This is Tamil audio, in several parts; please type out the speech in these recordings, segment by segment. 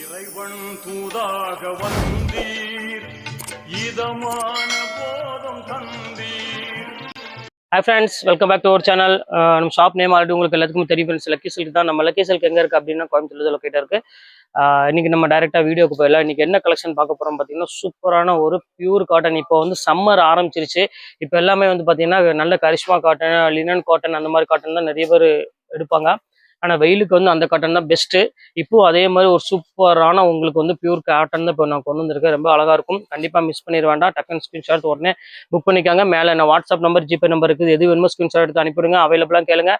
இறைவன் தூதாக வந்தீர். இதமான போதம் தந்தீர். Hi friends welcome back to our channel நம்ம ஷாப் நேம் ஆல்ரெடி உங்களுக்கு எல்லாத்துக்கும் தெரியும் ஃப்ரெண்ட்ஸ் லக்கி சில்க் தான். நம்ம லக்கி சில்க் எங்கே இருக்குது அப்படின்னா கோயம்புத்தூர் லொக்கேட்டாக இருக்கு. இன்னைக்கு நம்ம டேரெக்டாக வீடியோக்கு போயிடலாம். இன்னைக்கு என்ன கலெக்ஷன் பார்க்க போகிறோம் பார்த்தீங்கன்னா சூப்பரான ஒரு பியூர் காட்டன் இப்போ வந்து சம்மர் ஆரம்பிச்சிருச்சு. இப்போ எல்லாமே வந்து பார்த்தீங்கன்னா நல்ல கரிஷ்மா காட்டன் லினன் காட்டன் அந்த மாதிரி காட்டன் தான் நிறைய பேர் எடுப்பாங்க. ஆனால் வெயிலுக்கு வந்து அந்த காட்டன் தான் பெஸ்ட்டு இப்போ அதே மாதிரி ஒரு சூப்பரான உங்களுக்கு வந்து பியூர் காட்டன் தான் இப்போ நான் கொண்டு வந்திருக்கேன். ரொம்ப அழகாக இருக்கும். கண்டிப்பாக மிஸ் பண்ணிட வேண்டாம். டக்குன்னு ஸ்க்ரீன்ஷாட் உடனே புக் பண்ணிக்காங்க. மேலே நான் வாட்ஸ்அப் நம்பர் ஜிபே நம்பர் இருக்குது. எது வேணுமோ ஸ்க்ரீன்ஷாட் எடுத்து அனுப்பிடுங்க. அவைலபிளாக கேளுங்க.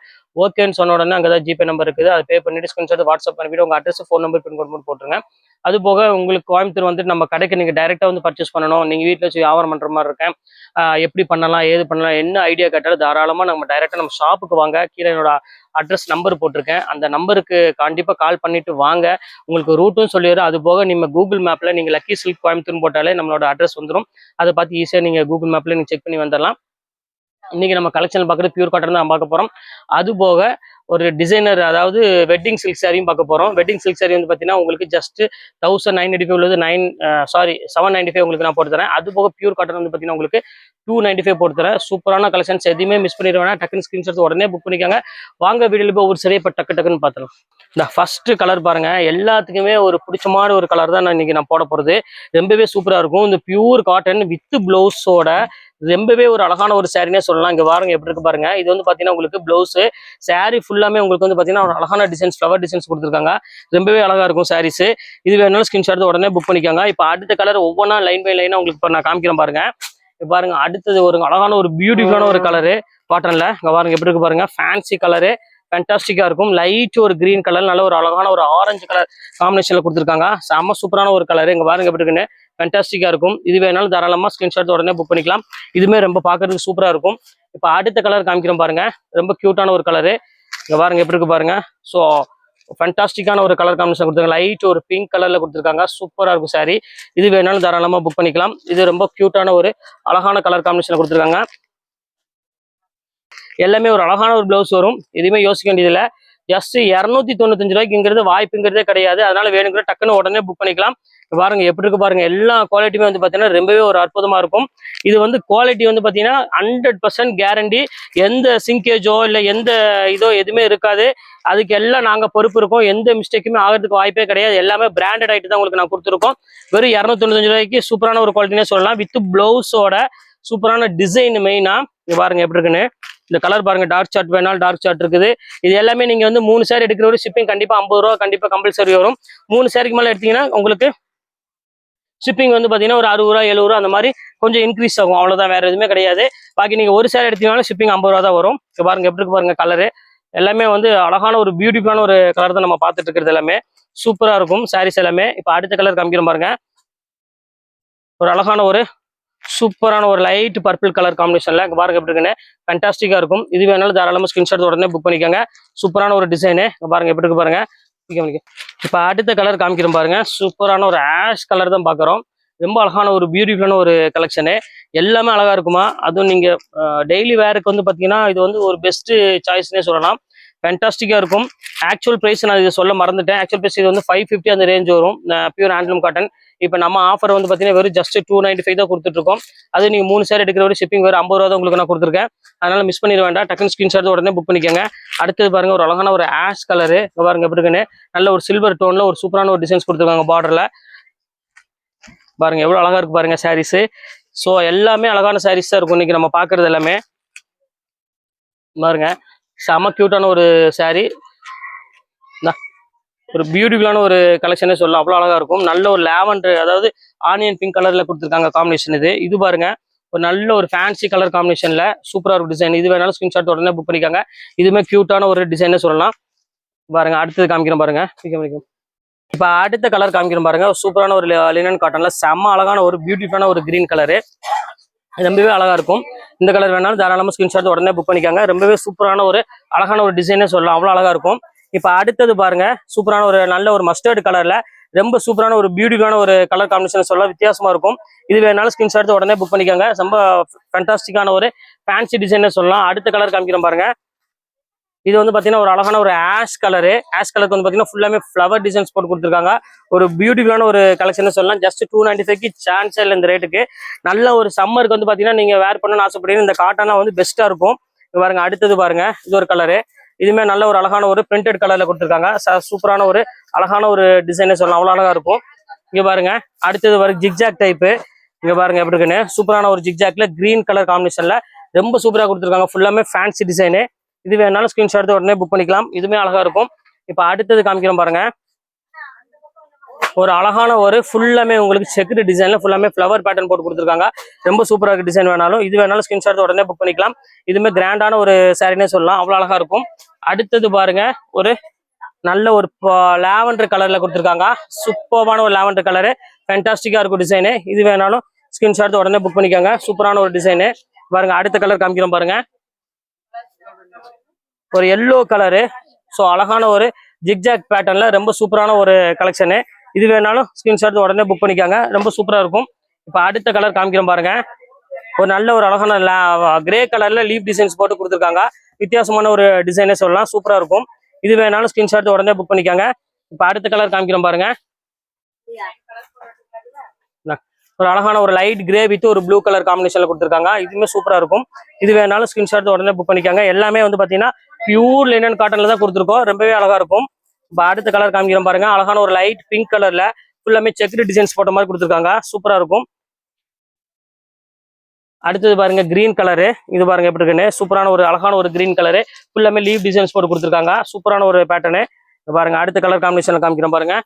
ஓகேன்னு சொன்ன உடனே அங்கே தான் ஜிபே நம்பர் இருக்குது. அதை பே பண்ணிட்டு ஸ்க்ரீன்ஷாட் வாட்ஸ்அப் பண்ணிவிட்டு உங்கள் address phone number pin code போட்டுருங்க. அது போக உங்களுக்கு கோயம்புத்தூர் வந்து நம்ம கடைக்கு நீங்கள் டைரெக்டாக வந்து பர்ச்சேஸ் பண்ணணும். நீங்கள் வீட்டில் வச்சு வியாபாரம் பண்ணுற மாதிரி இருக்கேன். எப்படி பண்ணலாம் ஏது பண்ணலாம் என்ன ஐடியா கேட்டாலும் தாராளமாக நம்ம டைரெக்டாக நம்ம ஷாப்புக்கு வாங்க. கீழே என்னோட அட்ரஸ் நம்பர் போட்டிருக்கேன். அந்த நம்பருக்கு கண்டிப்பாக கால் பண்ணிட்டு வாங்க. உங்களுக்கு ரூட்டும் சொல்லிடுறோம் அது போக நீங்கள் கூகுள் மேப்பில் நீங்கள் லக்கி சில்க் கோயம்புத்தூர்னு போட்டாலே நம்மளோட அட்ரஸ் வந்துடும் அதை பார்த்து ஈஸியாக நீங்கள் கூகுள் மேப்பில் நீங்கள் செக் பண்ணி வந்துடலாம் இன்னைக்கு நம்ம கலெக்ஷன் பார்க்குறது பியூர் காட்டன் தான் பார்க்க போகிறோம் அது போக ஒரு டிசைனர் அதாவது வெட்டிங் சில்க் சாரியும் பார்க்க போகிறோம் வெட்டிங் சில்க் சாரி வந்து பார்த்தீங்கன்னா உங்களுக்கு just thousand nine eighty five உள்ளது nine sorry seven ninety five உங்களுக்கு நான் போட்டு தரேன். அது போக பியூர் காட்டன் வந்து பார்த்தீங்கன்னா உங்களுக்கு டூ நைன்டி ஃபைவ் போட்டு தரேன். சூப்பரான கலெக்ஷன்ஸ் எதுவுமே மிஸ் பண்ணிடுவேன் வேணாம். டக்குன்னு ஸ்க்ரீன்ஷாட் உடனே புக் பண்ணிக்காங்க. வாங்க வீடியோவில் போய் ஒரு சரியை இப்போ டக்கு டக்குன்னு பார்த்துலாம் இந்த ஃபர்ஸ்ட் கலர் பாருங்க. எல்லாத்துக்குமே ஒரு பிடிச்சமான ஒரு கலர் தான் நான் இன்னைக்கு நான் போட போகிறது ரொம்பவே சூப்பராக இருக்கும். இந்த பியூர் காட்டன் வித் ப்ளவுஸோட ரொம்பவே ஒரு அழகான ஒரு சாரினே சொல்லலாம். இங்கே பாருங்க எப்படி இருக்கு பாருங்க. இது வந்து பார்த்தீங்கன்னா உங்களுக்கு பிளவுஸ் saree ஃபுல்லாமே உங்களுக்கு வந்து பார்த்தீங்கன்னா ஒரு அழகான டிசைன்ஸ் ஃப்ளவர் டிசைன்ஸ் கொடுத்துருக்காங்க. ரொம்பவே அழகா இருக்கும் சாரீஸ் இது வேணாலும் ஸ்கிரீன்ஷாட் உடனே புக் பண்ணிக்கோங்க. இப்போ அடுத்த கலர் ஒவ்வொன்றா லைன் பை லைனாக உங்களுக்கு இப்போ நான் காமிக்கிறேன் பாருங்க. பாருங்க அடுத்தது ஒரு அழகான ஒரு பியூட்டிஃபுல்லான ஒரு கலரு காட்டன்ல இங்க பாருங்க எப்படி இருக்கு பாருங்க. ஃபேன்சி கலரு ஃபேன்டாஸ்டிக்காக இருக்கும். லைட் ஒரு கிரீன் கலர் நல்ல ஒரு அழகான ஒரு ஆரஞ்சு கலர் காம்பினேஷனில் கொடுத்துருக்காங்க. செம்ம சூப்பரான ஒரு கலர் இங்க பாருங்க எப்படி இருக்குன்னு. ஃபேண்டாஸ்டிக்கா இருக்கும். இது வேணாலும் தாராளமா ஸ்கிரீன்ஷாட் உடனே புக் பண்ணிக்கலாம். இதுவுமே ரொம்ப பார்க்கறதுக்கு சூப்பராக இருக்கும். இப்போ அடுத்த கலர் காமிக்கிறோம் பாருங்க. ரொம்ப க்யூட்டான ஒரு கலரு இங்க பாருங்க எப்படி இருக்கு பாருங்க. ஸோ ஃபண்டாஸ்டிக்கான ஒரு கலர் காம்பினேஷன் கொடுத்துருக்காங்க. லைட் ஒரு பிங்க் கலர்ல கொடுத்துருக்காங்க. சூப்பராக இருக்கும் சாரி இது வேணாலும் தாராளமா புக் பண்ணிக்கலாம். இது ரொம்ப க்யூட்டான ஒரு அழகான கலர் காம்பினேஷன் கொடுத்துருக்காங்க. எல்லாமே ஒரு அழகான ஒரு பிளவுஸ் வரும். எதுவுமே யோசிக்க வேண்டியதில்லை. ஜஸ்ட் இரநூத்தி தொண்ணூத்தஞ்சு ரூபாய்க்குங்கிறது வாய்ப்புங்கிறதே கிடையாது. அதனால வேணுங்கிற டக்குன்னு உடனே புக் பண்ணிக்கலாம். பாருங்க எப்படி இருக்கு பாருங்க எல்லா குவாலிட்டியுமே வந்து பாத்தீங்கன்னா ரொம்பவே ஒரு அற்புதமா இருக்கும். இது வந்து குவாலிட்டி வந்து பாத்தீங்கன்னா ஹண்ட்ரட் பர்சன்ட் கேரண்டி எந்த சிங்கேஜோ இல்ல எந்த இதோ எதுவுமே இருக்காது. அதுக்கு எல்லாம் நாங்க பொறுப்பு இருக்கோம். எந்த மிஸ்டேக்குமே ஆகிறதுக்கு வாய்ப்பே கிடையாது. எல்லாமே பிராண்டட் ஆகிட்டு தான் உங்களுக்கு நான் கொடுத்துருக்கோம். வெறும் இரநூத்தி தொண்ணூத்தஞ்சு ரூபாய்க்கு சூப்பரான ஒரு குவாலிட்டினே சொல்லலாம். வித் பிளவுஸோட சூப்பரான டிசைன் மெயினா இது பாருங்க எப்படி இருக்குன்னு. இந்த கலர் பாருங்க டார்க் சார்ட் வேணாலும் டார்க் சார்ட் இருக்குது. இது எல்லாமே நீங்க வந்து மூணு சேர் எடுக்கிற ஒரு ஷிப்பிங் கண்டிப்பா ஐம்பது ரூபா கண்டிப்பா கம்பல்சரி வரும். மூணு சேருக்கு மேலே எடுத்தீங்கன்னா உங்களுக்கு ஷிப்பிங் வந்து பார்த்தீங்கன்னா ஒரு அறுபது ரூபா எழுபது ரூபா அந்த மாதிரி கொஞ்சம் இன்க்ரீஸ் ஆகும். அவ்வளோதான் வேற எதுவுமே கிடையாது. பாக்கி நீங்க ஒரு சேர் எடுத்தீங்கனாலும் ஷிப்பிங் ஐம்பது ரூபா தான் வரும். இப்போ பாருங்க எப்படி இருக்கு பாருங்க கலரு எல்லாமே வந்து அழகான ஒரு பியூட்டிஃபுல்லான ஒரு கலர் தான் நம்ம பார்த்துட்டு இருக்கிறது எல்லாமே. சூப்பரா இருக்கும் சாரீஸ் எல்லாமே. இப்போ அடுத்த கலர் காமிக்கிறோம் பாருங்க. ஒரு அழகான ஒரு சூப்பரான ஒரு லைட் பர்பிள் கலர் காம்பினேஷன்ல இங்கே பாருங்க எப்படி இருக்குன்னு. ஃபண்டாஸ்டிக்கா இருக்கும். இது வேணாலும் தாராளமாக ஸ்கிரீன்ஷாட் உடனே புக் பண்ணிக்கோங்க. சூப்பரான ஒரு டிசைனு பாருங்க எப்படி இருக்கு பாருங்க. இப்போ அடுத்த கலர் காமிக்கிறோம் பாருங்க. சூப்பரான ஒரு ஆஷ் கலர் தான் பார்க்குறோம் ரொம்ப அழகான ஒரு பியூட்டிஃபுல்லான ஒரு கலெக்ஷனு எல்லாமே அழகா இருக்குமா? அதுவும் நீங்க டெய்லி வேருக்கு வந்து பாத்தீங்கன்னா இது வந்து ஒரு பெஸ்ட் சாய்ஸ்னே சொல்லலாம். ஃபேண்டாஸ்டிக்காக இருக்கும். ஆக்சுவல் ப்ரைஸ் நான் இதை சொல்ல மறந்துட்டேன். ஆக்சுவல் ப்ரைஸ் இது வந்து ஃபைவ் ஃபிஃப்டி அந்த ரேஞ்ச் வரும். பியூர் ஹேண்ட்லூம் காட்டன் இப்போ நம்ம ஆஃபர் வந்து பார்த்தீங்கன்னா வெறும் ஜஸ்ட் டூ நைன்டி ஃபைவ் தான் கொடுத்துட்ருக்கோம். அது நீங்கள் மூணு சேர் எடுக்கிற ஒரு ஷிப்பிங் வேறு ஐம்பது ரூபா தான் உங்களுக்கு நான் கொடுத்துருக்கேன். அதனால் மிஸ் பண்ணிட வேண்டாம். டக்குன்னு ஸ்க்ரீன்ஷாட் உடனே புக் பண்ணிக்கோங்க. அடுத்தது பாருங்கள் ஒரு அழகான ஒரு ஆஷ் கலரு பாருங்க எப்படி இருக்குன்னு. நல்ல ஒரு சில்வர் டோனில் ஒரு சூப்பரான ஒரு டிசைன்ஸ் கொடுத்துருக்காங்க பார்டரில் பாருங்கள் எவ்வளோ அழகாக இருக்குது பாருங்கள் சாரீஸு ஸோ எல்லாமே அழகான சாரீஸ் தான் இருக்கும். இன்னைக்கு நம்ம பார்க்குறது எல்லாமே. பாருங்கள் செம க்யூட்டான ஒரு சாரீ ஒரு பியூட்டிஃபுல்லான ஒரு கலெக்ஷனே சொல்லலாம். அவ்வளோ அழகா இருக்கும். நல்ல ஒரு லேவண்டர் அதாவது ஆனியன் பிங்க் கலர்ல கொடுத்துருக்காங்க காம்பினேஷன் இது. இது பாருங்க. ஒரு நல்ல ஒரு ஃபேன்சி கலர் காம்பினேஷனில் சூப்பரா இருக்கும் டிசைன் இது வேணாலும் ஸ்கிரீன்ஷாட் உடனே புக் பண்ணிக்காங்க. இதுவுமே க்யூட்டான ஒரு டிசைனே சொல்லலாம். பாருங்க அடுத்தது காமிக்கிறேன் பாருங்க. இப்போ அடுத்த கலர் காமிக்கிறேன் பாருங்க. சூப்பரான ஒரு லினன் காட்டன்ல செம்ம அழகான ஒரு பியூட்டிஃபுல்லான ஒரு கிரீன் கலரு ரொம்பவே அழகா இருக்கும். இந்த கலர் வேணாலும் தாராளமாக ஸ்கிரீன்ஷாட் உடனே புக் பண்ணிக்காங்க. ரொம்பவே சூப்பரான ஒரு அழகான ஒரு டிசைனே சொல்லலாம். அவ்வளோ அழகா இருக்கும். இப்போ அடுத்தது பாருங்க. சூப்பரான ஒரு நல்ல ஒரு மஸ்டர்டு கலர்ல ரொம்ப சூப்பரான ஒரு பியூட்டிஃபுல்லான ஒரு கலர் காம்பினேஷன் சொல்லலாம். வித்தியாசமா இருக்கும். இது வேணாலும் ஸ்கிரீன்ஷாட் உடனே புக் பண்ணிக்காங்க. ரொம்ப ஃபேண்டாஸ்டிக்கான ஒரு ஃபேன்சி டிசைனே சொல்லலாம். அடுத்த கலர் காமிக்கிறோம் பாருங்க. இது வந்து பாத்தீங்கன்னா ஒரு அழகான ஒரு ஆஷ் கலரு. ஆஷ் கலருக்கு வந்து பாத்தீங்கன்னா ஃபுல்லாமே ஃப்ளவர் டிசைன்ஸ் போட்டு கொடுத்துருக்காங்க. ஒரு பியூட்டிஃபுல்லான ஒரு கலெக்ஷன் சொல்லலாம். ஜஸ்ட் டூ நைன்டி ஃபைவ்க்கு சான்ஸ் இல்லை இந்த ரேட்டுக்கு நல்ல ஒரு சம்மருக்கு வந்து பாத்தீங்கன்னா நீங்க வேர் பண்ணணும்னு ஆசைப்படுறீங்க இந்த காட்டனா வந்து பெஸ்ட்டா இருக்கும். இங்க பாருங்க அடுத்தது பாருங்க. இது ஒரு கலரு இதுமே நல்ல ஒரு அழகான ஒரு பிரிண்டட் கலர்ல கொடுத்துருக்காங்க. ச- சூப்பரான ஒரு அழகான ஒரு டிசைனே சொல்லலாம். அவ்வளோ அழகா இருக்கும். இங்க பாருங்க அடுத்தது வரும் ஜிக்ஜாக் டைப்பு இங்க பாருங்க எப்படி இருக்குன்னு? சூப்பரான ஒரு ஜிக்ஜாக்ல கிரீன் கலர் காம்பினேஷன்ல ரொம்ப சூப்பரா கொடுத்துருக்காங்க. ஃபுல்லாமே ஃபேன்சி டிசைனு இது வேணாலும் ஸ்கிரீன்ஷாட் எடுத்து உடனே புக் பண்ணிக்கலாம். இதுவுமே அழகா இருக்கும். இப்போ அடுத்தது காமிக்கிறோம் பாருங்க. ஒரு அழகான ஒரு ஃபுல்லாமே உங்களுக்கு செக்குடு டிசைன்ல ஃபுல்லாமே ஃப்ளவர் பேட்டர்ன் போட்டு கொடுத்துருக்காங்க. ரொம்ப சூப்பரா இருக்கு டிசைன் வேணாலும். இது வேணாலும் ஸ்கிரீன்ஷாட் எடுத்து உடனே புக் பண்ணிக்கலாம். இதுவுமே கிராண்டான ஒரு சாரினே சொல்லலாம். அவ்வளோ அழகா இருக்கும். அடுத்தது பாருங்க. ஒரு நல்ல ஒரு லாவெண்டர் கலர்ல கொடுத்துருக்காங்க. சூப்பரான ஒரு லாவெண்டர் கலரு ஃபேண்டாஸ்டிக்கா இருக்கும் டிசைனு இது வேணாலும் ஸ்கிரீன்ஷாட் உடனே புக் பண்ணிக்கோங்க. சூப்பரான ஒரு டிசைனு பாருங்க அடுத்த கலர் காமிக்கிறோம் பாருங்க. ஒரு எல்லோ கலரு ஸோ அழகான ஒரு ஜிக்ஜாக் பேட்டர்ன்ல ரொம்ப சூப்பரான ஒரு கலெக்ஷனு இது வேணாலும் ஸ்கிரீன்ஷாட் உடனே புக் பண்ணிக்காங்க. ரொம்ப சூப்பரா இருக்கும். இப்போ அடுத்த கலர் காமிக்கிறோம் பாருங்க. ஒரு நல்ல ஒரு அழகான கிரே கலர்ல லீவ் டிசைன்ஸ் போட்டு கொடுத்துருக்காங்க. வித்தியாசமான ஒரு டிசைனே சொல்லலாம். சூப்பரா இருக்கும். இது வேணாலும் ஸ்கிரீன்ஷாட் உடனே புக் பண்ணிக்காங்க. இப்போ அடுத்த கலர் காமிக்கிறோம் பாருங்க. ஒரு அழகான ஒரு லைட் கிரே வித் ஒரு ப்ளூ கலர் காம்பினேஷன்ல கொடுத்துருக்காங்க. இதுவுமே சூப்பரா இருக்கும். இது வேணாலும் ஸ்கிரீன்ஷாட் உடனே புக் பண்ணிக்காங்க. எல்லாமே வந்து பாத்தீங்கன்னா பியூர் லினன் காட்டன்ல தான் கொடுத்துருக்கோம். ரொம்பவே அழகா இருக்கும். இப்போ அடுத்த கலர் காமிக்கிறோம் பாருங்க. அழகான ஒரு லைட் பிங்க் கலர்ல ஃபுல்லாமே செக்டு டிசைன்ஸ் போட்ட மாதிரி கொடுத்துருக்காங்க. சூப்பரா இருக்கும். அடுத்தது பாருங்க கிரீன் கலரு இது பாருங்க எப்படி இருக்குன்னு. சூப்பரான ஒரு அழகான ஒரு கிரீன் கலரு ஃபுல்லாமே லீவ் டிசைன்ஸ் போட்டு கொடுத்துருக்காங்க. சூப்பரான ஒரு பேட்டர்னு பாருங்க அடுத்த கலர் காம்பினேஷன்ல காமிக்கிறோம் பாருங்க.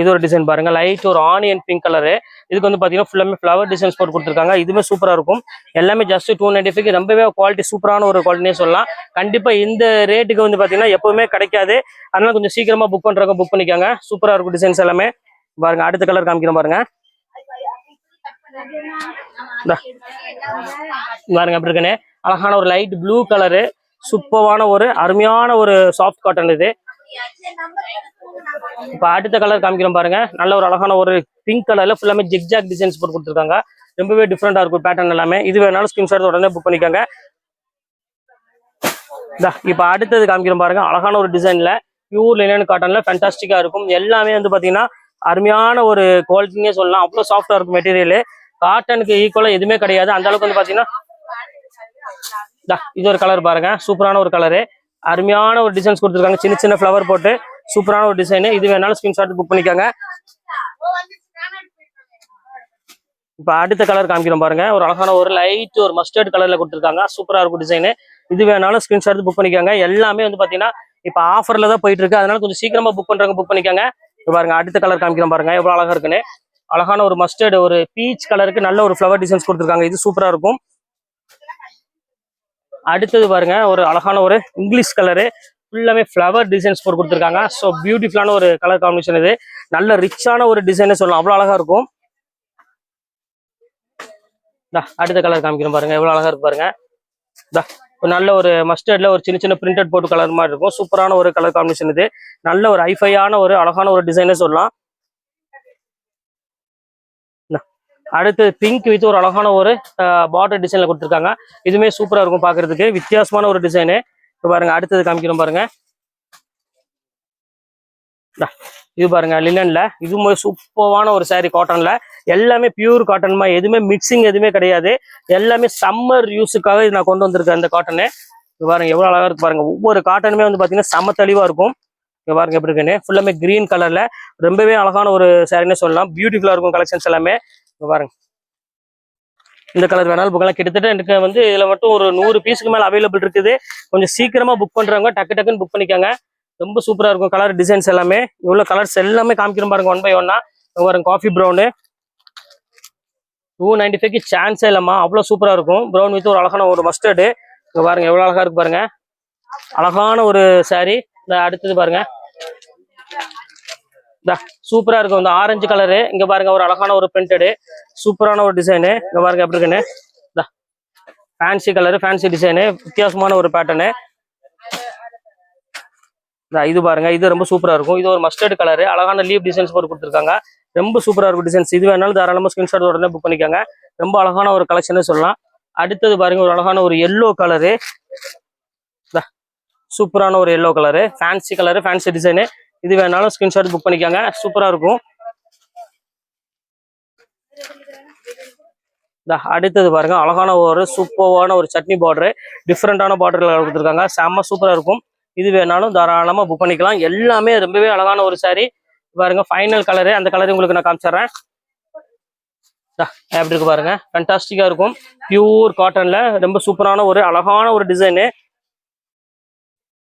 இது ஒரு டிசைன் பாருங்க. லைட் ஒரு ஆனியன் பிங்க் கலரு இதுக்கு வந்து பாத்தீங்கன்னா ஃபுல்லாமே ஃப்ளவர் டிசைன்ஸ் போட்டு கொடுத்துருக்காங்க. இதுவுமே சூப்பரா இருக்கும். எல்லாமே ஜஸ்ட் டூ நைன்டி ஃபைவ் ரொம்பவே குவாலிட்டி சூப்பரான ஒரு குவாலிட்டினே சொல்லலாம். கண்டிப்பா இந்த ரேட்டுக்கு வந்து பாத்தீங்கன்னா எப்பவுமே கிடைக்காது. அதனால கொஞ்சம் சீக்கிரமா புக் பண்றவங்க புக் பண்ணிக்காங்க. சூப்பரா இருக்கும் டிசைன்ஸ் எல்லாமே. பாருங்க அடுத்த கலர் காமிக்கிறோம் பாருங்க. பாருங்க அப்படி இருக்குன்னு. அழகான ஒரு லைட் ப்ளூ கலரு சூப்பரான ஒரு அருமையான ஒரு சாஃப்ட் காட்டன் இது. இப்போ அடுத்த கலர் காமிக்கிறோம் பாருங்க. நல்ல ஒரு அழகான ஒரு பிங்க் கலர்ல ஃபுல்லாமே ஜிக்ஜாக் டிசைன்ஸ் போட்டு கொடுத்துருக்காங்க. ரொம்பவே டிஃப்ரெண்டா இருக்கும் பேட்டர்ன் எல்லாமே. இது வேணாலும் ஸ்கிரீன்ஷாட் உடனே புக் பண்ணிக்கோங்க. இந்தா, இப்ப அடுத்தது காமிக்கிறோம் பாருங்க. அழகான ஒரு டிசைன்ல பியூர் லினன் காட்டன்ல ஃபேண்டாஸ்டிக்கா இருக்கும். எல்லாமே வந்து பாத்தீங்கன்னா அருமையான ஒரு குவாலிட்டினே சொல்லலாம். அவ்வளவு சாஃப்டா இருக்கும் மெட்டீரியல் காட்டனுக்கு ஈக்குவலா எதுவுமே கிடையாது. அந்த அளவுக்கு வந்து பாத்தீங்கன்னா இது ஒரு கலர் பாருங்க. சூப்பரான ஒரு கலரு அருமையான ஒரு டிசைன்ஸ் கொடுத்துருக்காங்க. சின்ன சின்ன ஃப்ளவர் போட்டு சூப்பரான ஒரு டிசைன் இது வேணாலும் ஸ்கிரீன்ஷாட் புக் பண்ணிக்கோங்க. இப்போ அடுத்த கலர் காமிக்கிறோம் பாருங்க. ஒரு அழகான ஒரு லைட் ஒரு மஸ்டர்ட் கலர்ல கொடுத்துருக்காங்க. சூப்பரா இருக்கும் டிசைன் இது வேணாலும் ஸ்கிரீன்ஷாட் புக் பண்ணிக்கோங்க. எல்லாமே வந்து பாத்தீங்கன்னா இப்போ ஆஃபர்ல தான் போயிட்டு இருக்கு. அதனால கொஞ்சம் சீக்கிரமா புக் பண்ணுறவங்க புக் பண்ணிக்கோங்க. பாருங்க அடுத்த கலர் காமிக்கிறோம் பாருங்க. எவ்வளவு அழகா இருக்குன்னு. அழகான ஒரு மஸ்டர்டு ஒரு பீச் கலருக்கு நல்ல ஒரு ஃப்ளவர் டிசைன்ஸ் கொடுத்துருக்காங்க. இது சூப்பரா இருக்கும். அடுத்தது பாருங்க ஒரு அழகான ஒரு இங்கிலீஷ் கலரு ஃபுல்லாமே ஃப்ளவர் டிசைன்ஸ் போட்டு கொடுத்துருக்காங்க. ஸோ பியூட்டிஃபுல்லான ஒரு கலர் காம்பினேஷன் இது. நல்ல ரிச்சான ஒரு டிசைனே சொல்லலாம். அவ்வளோ அழகா இருக்கும். இந்தா, அடுத்த கலர் காமிக்கிறோம் பாருங்க. எவ்வளோ அழகா இருக்கு பாருங்க. இந்தா, நல்ல ஒரு மஸ்டர்டில் ஒரு சின்ன சின்ன பிரிண்டட் போட்டு கலர் மாதிரி இருக்கும். சூப்பரான ஒரு கலர் காம்பினேஷன் இது. நல்ல ஒரு ஐஃபையான ஒரு அழகான ஒரு டிசைனே சொல்லலாம் இந்தா, அடுத்து பிங்க் வித் ஒரு அழகான ஒரு பார்டர் டிசைன்ல கொடுத்துருக்காங்க. இதுவுமே சூப்பரா இருக்கும் பாக்குறதுக்கு வித்தியாசமான ஒரு டிசைனு இப்போ பாருங்க அடுத்தது காமிக்கிறோம் பாருங்க. இது பாருங்க லினன்ல இதுவும் சூப்பரான ஒரு சாரி காட்டன்ல எல்லாமே பியூர் காட்டன்மா எதுவுமே மிக்சிங் எதுவுமே கிடையாது. எல்லாமே சம்மர் யூஸுக்காக இது நான் கொண்டு வந்திருக்கேன் இந்த காட்டனு இது பாருங்க எவ்வளவு அழகா இருக்கு பாருங்க. ஒவ்வொரு காட்டனுமே வந்து பாத்தீங்கன்னா சம தெளிவா இருக்கும். இங்க பாருங்க எப்படி இருக்குன்னு. ஃபுல்லாமே கிரீன் கலர்ல ரொம்பவே அழகான ஒரு சாரின்னு சொல்லலாம். பியூட்டிஃபுல்லா இருக்கும் கலெக்ஷன்ஸ் எல்லாமே. இங்க பாருங்க. இந்த கலர் வேணாலும் புக்கெல்லாம் கிட்டத்தட்ட எனக்கு வந்து இதுல மட்டும் ஒரு நூறு பீஸுக்கு மேல அவைலபிள் இருக்குது. கொஞ்சம் சீக்கிரமா புக் பண்றவங்க டக்கு டக்குன்னு புக் பண்ணிக்கோங்க. ரொம்ப சூப்பரா இருக்கும் கலர் டிசைன்ஸ் எல்லாமே. இவ்வளவு கலர்ஸ் எல்லாமே காமிக்கிறோம் பாருங்க ஒன் பை ஒன்னா பாருங்க காஃபி ப்ரௌனு டூ நைன்டி ஃபைவ்க்கு சான்ஸே இல்லாமல் அவ்வளோ சூப்பரா இருக்கும். ப்ரௌன் வித் ஒரு அழகான ஒரு மஸ்டர்டு இங்கே பாருங்க எவ்வளவு அழகா இருக்கு பாருங்க. அழகான ஒரு சாரீ இந்த அடுத்தது பாருங்க. சூப்பரா இருக்கும். இந்த ஆரஞ்சு கலரு இங்க பாருங்க ஒரு அழகான ஒரு பிரிண்டடு சூப்பரான ஒரு டிசைனு இங்க பாருங்க எப்படி இருக்குன்னு. ஃபேன்சி கலரு ஃபேன்சி டிசைனு வித்தியாசமான ஒரு பேட்டர்னு இது பாருங்க இது ரொம்ப சூப்பரா இருக்கும். இது ஒரு மஸ்டர்ட் கலரு அழகான லீவ் டிசைன்ஸ் போட்டு கொடுத்துருக்காங்க. ரொம்ப சூப்பரா இருக்கும் டிசைன்ஸ் இது வேணாலும் தாராளமா ஸ்கிரீன்ஷாட் உடனே புக் பண்ணிக்கோங்க. ரொம்ப அழகான ஒரு கலெக்ஷன் சொல்லலாம். அடுத்தது பாருங்க ஒரு அழகான ஒரு எல்லோ கலரு சூப்பரான ஒரு yellow colour fancy colour fancy design இது வேணாலும் ஸ்கிரீன்ஷாட் புக் பண்ணிக்கோங்க. சூப்பரா இருக்கும். இந்த அடுத்தது பாருங்க. அழகான ஒரு சூப்பரான ஒரு சட்னி பார்டரு டிஃப்ரெண்டான பார்டர்ல கொடுத்துருக்காங்க. செம்ம சூப்பரா இருக்கும். இது வேணாலும் தாராளமா புக் பண்ணிக்கலாம். எல்லாமே ரொம்பவே அழகான ஒரு saree. பாருங்க ஃபைனல் கலரு அந்த கலர் உங்களுக்கு நான் காமிச்சிடுறேன். எப்படி இருக்கு பாருங்க. ஃபண்டாஸ்டிக்காக இருக்கும். பியூர் காட்டன்ல ரொம்ப சூப்பரான ஒரு அழகான ஒரு டிசைனு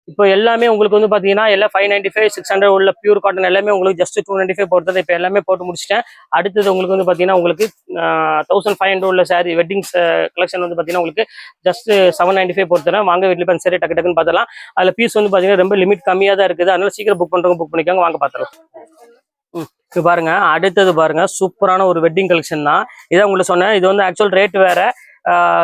இப்போ எல்லாமே உங்களுக்கு வந்து பார்த்தீங்கன்னா எல்லாம் five ninety five six hundred உள்ள பியூர் காட்டன் எல்லாமே உங்களுக்கு ஜஸ்ட் டூ நைன்டி ஃபைவ் போட்டது இப்போ எல்லாமே போட்டு முடிச்சிட்டேன். அடுத்தது உங்களுக்கு வந்து பாத்தீங்கன்னா உங்களுக்கு தௌசண்ட் ஃபைவ் ஹண்ட்ரட் உள்ள சாரி வெட்டிங் கலெக்ஷன் வந்து பார்த்தீங்கன்னா உங்களுக்கு ஜஸ்ட் செவன் நைன்டி ஃபைவ் பொறுத்தரேன் வாங்க வீட்டில் பண்ணி சரி டக்கு டக்குன்னு பார்த்தலாம் அதில் பீஸ் வந்து பாத்தீங்கன்னா ரொம்ப லிமிட் கம்மியாக தான் இருக்குது. அதனால சீக்கிரம் புக் பண்ணுறவங்க புக் பண்ணிக்கோங்க. வாங்க பார்த்துலாம் ம் இப்போ பாருங்க. அடுத்தது பாருங்க. சூப்பரான ஒரு வெட்டிங் கலெக்ஷன் தான். இதான் உங்களுக்கு சொன்னேன். இது வந்து ஆக்சுவல் ரேட் வேற.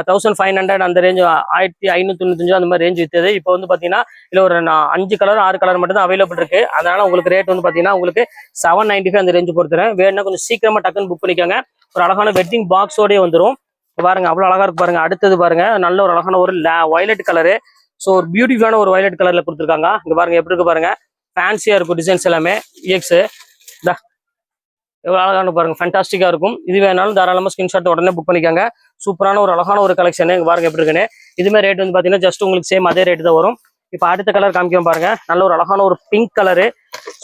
தௌசண்ட் ஃபைவ் ஹண்ட்ரட் அந்த ரேஞ்ச் ஆயிரத்தி ஐநூத்தி தொண்ணூத்தஞ்சு அந்த மாதிரி ரேஞ்ச் வித்தது. இப்போ வந்து பாத்தீங்கன்னா இதுல ஒரு அஞ்சு கலர் ஆறு கலர் மட்டும் தான் அவைலபிள் இருக்கு. அதனால உங்களுக்கு ரேட் வந்து பாத்தீங்கன்னா உங்களுக்கு செவன் நைன்டி ஃபைவ் அந்த ரேஞ்ச் பொறுத்துறேன். வேணும்னா கொஞ்சம் சீக்கிரமா டக்குன்னு புக் பண்ணிக்கோங்க. ஒரு அழகான வெட்டிங் பாக்ஸோடய வந்துடும் பாருங்க அவ்வளவு அழகா இருக்கு பாருங்க. அடுத்தது பாருங்க நல்ல ஒரு அழகான ஒரு வயலட் கலரு ஸோ ஒரு பியூட்டிஃபுல்லான ஒரு வயலட் கலர்ல கொடுத்துருக்காங்க. இங்கே பாருங்க எப்படி இருக்கு பாருங்க. ஃபேன்சியா இருக்கும் டிசைன்ஸ் எல்லாமே இஎக்ஸ் எவ்வளோ அழகான பாருங்க. ஃபேண்டாஸ்டிக்கா இருக்கும். இது வேணாலும் தாராளமா ஸ்கிரீன்ஷாட் உடனே புக் பண்ணிக்காங்க. சூப்பரான ஒரு அழகான ஒரு கலெக்ஷன் இங்கே பாருங்க எப்படி இருக்குன்னு. இதுமே ரேட் வந்து பாத்தீங்கன்னா ஜஸ்ட் உங்களுக்கு சேம் அதே ரேட்டு தான் வரும். இப்போ அடுத்த கலர் காமிக்கிறோம் பாருங்க. நல்ல ஒரு அழகான ஒரு பிங்க் கலரு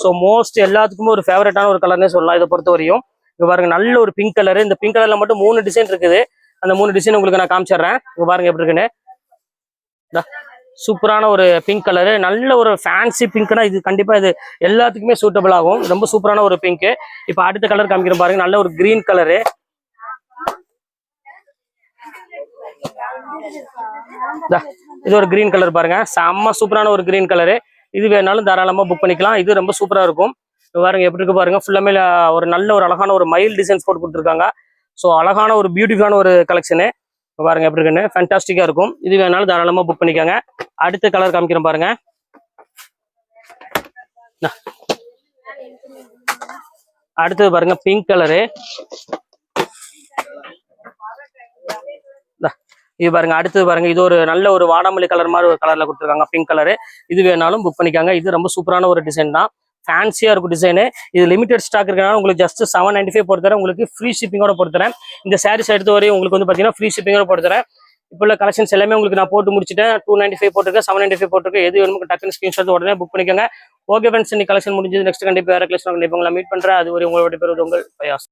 ஸோ மோஸ்ட் எல்லாத்துக்குமே ஒரு ஃபேவரட்டான ஒரு கலர்னே சொல்லலாம் இதை பொறுத்த வரையும். இங்கே பாருங்க நல்ல ஒரு பிங்க் கலர் இந்த பிங்க் கலர்ல மட்டும் மூணு டிசைன் இருக்குது. அந்த மூணு டிசைன் உங்களுக்கு நான் காமிச்சிடுறேன். இங்கே பாருங்க எப்படி இருக்குன்னு. சூப்பரான ஒரு பிங்க் கலரு நல்ல ஒரு ஃபேன்சி பிங்க்னா இது கண்டிப்பா இது எல்லாத்துக்குமே சூட்டபிள் ஆகும். ரொம்ப சூப்பரான ஒரு பிங்க் இப்போ அடுத்த கலர் காமிக்கிற பாருங்க. நல்ல ஒரு கிரீன் கலரு இது ஒரு கிரீன் கலர் பாருங்க. செம்ம சூப்பரான ஒரு கிரீன் கலரு இது வேணாலும் தாராளமா புக் பண்ணிக்கலாம். இது ரொம்ப சூப்பரா இருக்கும். பாருங்க எப்படி இருக்கு பாருங்க. ஃபுல்லாமே ஒரு நல்ல ஒரு அழகான ஒரு மயில் டிசைன்ஸ் போட்டு கொடுத்துருக்காங்க. ஸோ அழகான ஒரு பியூட்டிஃபுல்லான ஒரு கலெக்ஷனு பாருங்க எப்படி இருக்குன்னு. ஃபேன்டாஸ்டிக்காக இருக்கும். இது வேணாலும் தாராளமா புக் பண்ணிக்கோங்க. அடுத்த கலர் காமிக்கிறேன் பாருங்க. அடுத்தது பாருங்க பிங்க் கலரு இது பாருங்க அடுத்தது பாருங்க இது ஒரு நல்ல ஒரு வாடாமல்லி கலர் மாதிரி ஒரு கலர்ல கொடுத்துருக்காங்க பிங்க் கலரு இது வேணாலும் புக் பண்ணிக்காங்க. இது ரொம்ப சூப்பரான ஒரு டிசைன் தான். ஃபேன்சியா இருக்கும் டிசைனு இது லிமிடெட் ஸ்டாக் இருக்கனால உங்களுக்கு ஜஸ்ட் செவன் நைன்டி ஃபைவ் பொறுத்தரேன் உங்களுக்கு ஃப்ரீ ஷிப்பிங்கோட பொறுத்தரேன் இந்த சாரீஸ் எடுத்து வரையும் உங்களுக்கு வந்து பாத்தீங்கன்னா ஃப்ரீ ஷிப்பிங்கோட பொறுத்தரேன் இப்போ உள்ள கலெக்ஷன்ஸ் எல்லாமே உங்களுக்கு நான் போட்டு முடிச்சிட்டேன். டூ நைன்டி ஃபைவ் போட்டிருக்கேன் செவன் நைன்டி ஃபைவ் போட்டிருக்கேன். எது வேணுமோ டக்குன்னு ஸ்க்ரீன்ஷாட் உடனே புக் பண்ணிக்கோங்க. ஓகே ஃப்ரெண்ட்ஸ் இன்னைக்கு கலெக்ஷன் முடிஞ்சது. நெக்ஸ்ட் கண்டிப்பாக வேறு கலெக்ஷன் கண்டிப்பாக உங்களை மீட் பண்ணுறேன் அது ஒரு உங்களோட பேர் உங்கள் பயாஸ்.